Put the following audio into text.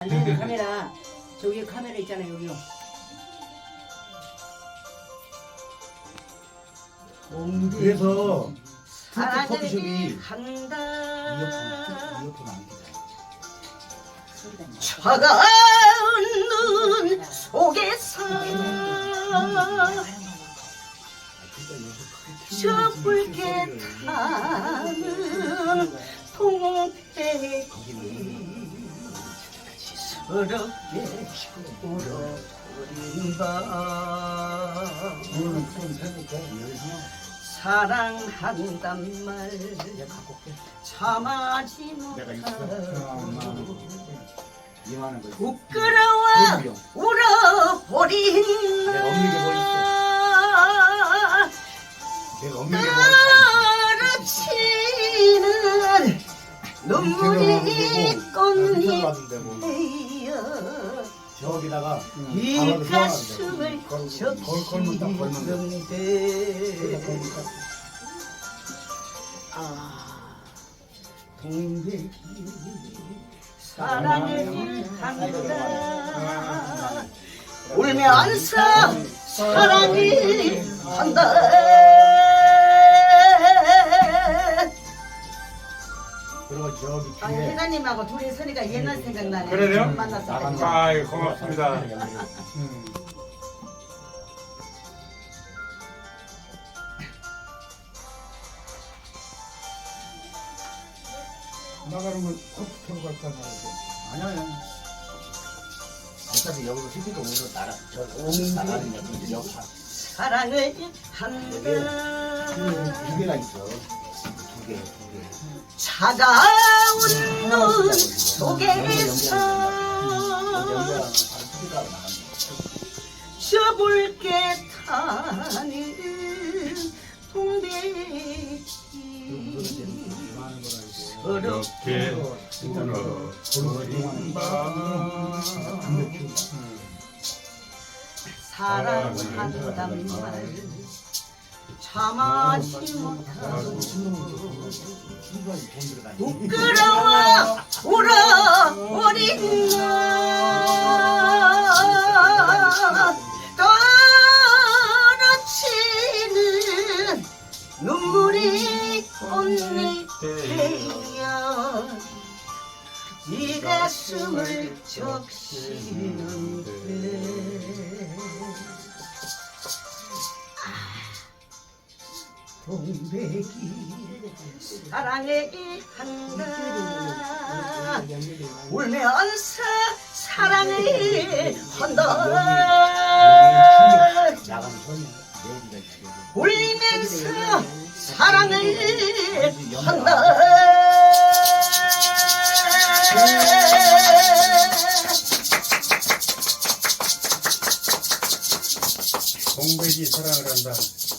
안 되는 카메라. 저기 카메라 있잖아요 여기요. 그래서 사랑을 커피숍이 이어폰 안 끼잖아. 차가운 눈 속에서 저 붉게 타는 서럽게 울어버린 밤 오늘은 좀 사랑한단 말 내가 갖고 올게. 참아지 내가. 못하고 이만한 거. 부끄러워. 울어버린 내가 없는 게뭐날 내가 없는 게 뭐가 떨어지는 눈물이 꽃잎 왔는데 뭐 에여 저기다가 이 바로 가슴을 적시는데. 보니까. 아. 동백이 사랑을 한다. 울면서 사랑을 한다 아, 회장님하고 둘이 서니까 옛날 생각나네 만났을 때 아이 고맙습니다. 음. 나가는 건 커피 타고 갈까 말고 아니야, 아니야. 어차피 여기서 스피커 오면 나라, 저? 나가는 거, 근데 여기 사랑을 한다 두 개가 있어. 차가운 눈 속에서. 저 붉게 타는 동백이 이렇게 울어버린 밤. 사랑한단 말 참아지 못하고 중간에 돈 들어가니 부끄러워 울어버린 날 떨어지는 눈물이 꽃잎에여 이 가슴을 적시는데 동백이 사랑을 한다 울면서 사랑을 한다. 울면서 사랑을 한다 공백이 사랑을 한다.